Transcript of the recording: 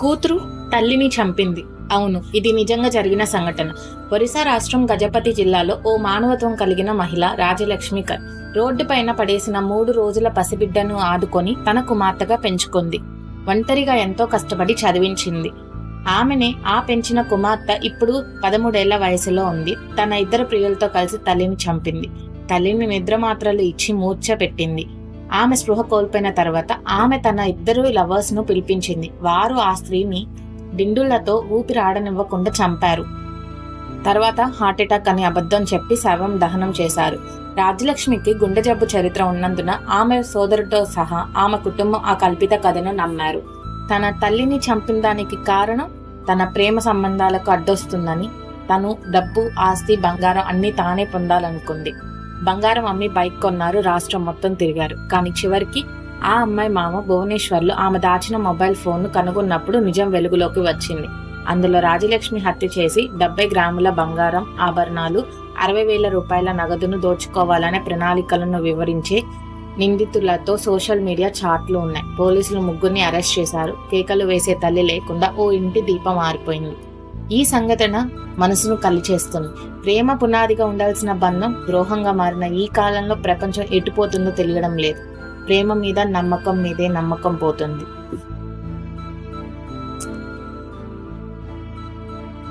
కూతురు తల్లిని చంపింది. అవును ఇది నిజంగా జరిగిన సంఘటన. ఒరిస్సా రాష్ట్రం గజపతి జిల్లాలో ఓ మానవత్వం కలిగిన మహిళ రాజలక్ష్మికర్ రోడ్డుపైన రోడ్డు పైన పడేసిన మూడు రోజుల పసిబిడ్డను ఆదుకొని తన కుమార్తెగా పెంచుకుంది. ఒంటరిగా ఎంతో కష్టపడి చదివించింది. ఆమెనే ఆ పెంచిన కుమార్తె ఇప్పుడు పదమూడేళ్ళ వయసులో ఉంది. తన ఇద్దరు ప్రియులతో కలిసి తల్లిని చంపింది. తల్లిని నిద్ర మాత్రలు ఇచ్చి మూర్చ పెట్టింది ఆమె స్పృహ కోల్పోయిన తర్వాత ఆమె తన ఇద్దరు లవర్స్ను పిలిపించింది. వారు ఆ స్త్రీని డిండులతో ఊపిరి ఆడనివ్వకుండా చంపారు. తర్వాత హార్ట్అటాక్ అని అబద్ధం చెప్పి శవం దహనం చేశారు. రాజ్యలక్ష్మికి గుండె జబ్బు చరిత్ర ఉన్నందున ఆమె సోదరుడితో సహా ఆమె కుటుంబం ఆ కల్పిత కథను నమ్మారు. తన తల్లిని చంపిన దానికి కారణం తన ప్రేమ సంబంధాలకు అడ్డొస్తుందని తను డబ్బు ఆస్తి బంగారం అన్ని తానే పొందాలనుకుంది. బంగారం అమ్మి బైక్ కొన్నారు రాష్ట్రం మొత్తం తిరిగారు. కానీ చివరికి ఆ అమ్మాయి మామ భువనేశ్వర్లో ఆమె దాచిన మొబైల్ ఫోన్ను కనుగొన్నప్పుడు నిజం వెలుగులోకి వచ్చింది. అందులో రాజలక్ష్మి హత్య చేసి డెబ్బై గ్రాముల బంగారం ఆభరణాలు అరవై వేల రూపాయల నగదును దోచుకోవాలనే ప్రణాళికలను వివరించే నిందితులతో సోషల్ మీడియా చాట్లు ఉన్నాయి. పోలీసులు ముగ్గురిని అరెస్ట్ చేశారు. కేకలు వేసే తల్లి లేకుండా ఓ ఇంటి దీపం మారిపోయింది ఈ సంఘటన మనసును కలిచేస్తుంది. ప్రేమ పునాదిగా ఉండాల్సిన బంధం ద్రోహంగా మారిన ఈ కాలంలో ప్రపంచం ఎటుపోతుందో తెలియడం లేదు. ప్రేమ మీద నమ్మకం మీదే నమ్మకం పోతుంది.